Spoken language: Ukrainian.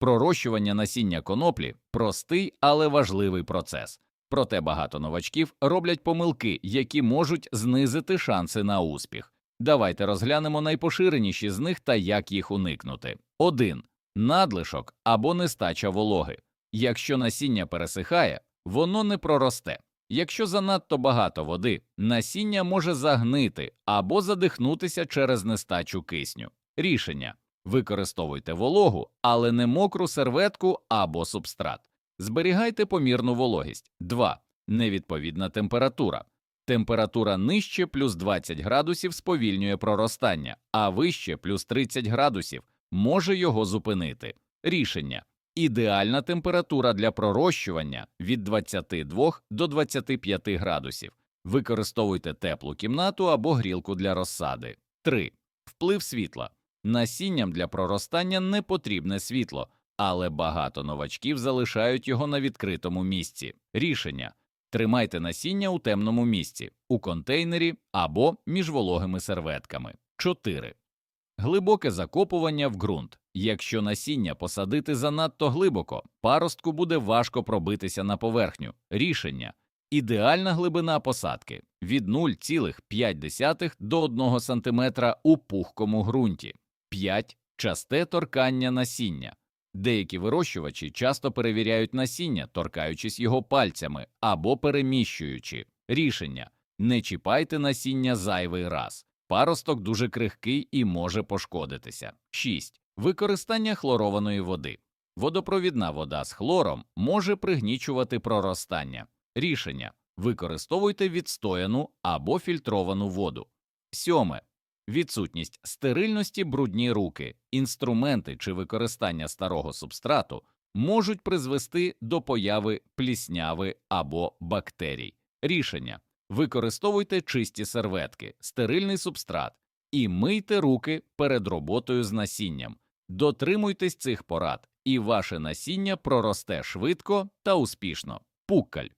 Пророщування насіння коноплі простий, але важливий процес. Проте багато новачків роблять помилки, які можуть знизити шанси на успіх. Давайте розглянемо найпоширеніші з них та як їх уникнути. 1. Надлишок або нестача вологи. Якщо насіння пересихає, воно не проросте. Якщо занадто багато води, насіння може загнити або задихнутися через нестачу кисню. Рішення використовуйте вологу, але не мокру серветку або субстрат. Зберігайте помірну вологість. 2. Невідповідна температура. Температура нижче плюс 20 градусів сповільнює проростання, а вище плюс 30 градусів може його зупинити. Рішення ідеальна температура для пророщування від 22 до 25 градусів. Використовуйте теплу кімнату або грілку для розсади. 3. Вплив світла. Насінням для проростання не потрібне світло, але багато новачків залишають його на відкритому місці. Рішення тримайте насіння у темному місці, у контейнері або між вологими серветками. 4. Глибоке закопування в ґрунт. Якщо насіння посадити занадто глибоко, паростку буде важко пробитися на поверхню. Рішення ідеальна глибина посадки від 0,5 до 1 см у пухкому ґрунті. 5. Часте торкання насіння. Деякі вирощувачі часто перевіряють насіння, торкаючись його пальцями або переміщуючи. Рішення не чіпайте насіння зайвий раз. Паросток дуже крихкий і може пошкодитися. 6. Використання хлорованої води. Водопровідна вода з хлором може пригнічувати проростання. Рішення використовуйте відстояну або фільтровану воду. 7. Відсутність стерильності брудні руки, інструменти чи використання старого субстрату можуть призвести до появи плісняви або бактерій. Рішення використовуйте чисті серветки, стерильний субстрат і мийте руки перед роботою з насінням. Дотримуйтесь цих порад, і ваше насіння проросте швидко та успішно. Пуккаль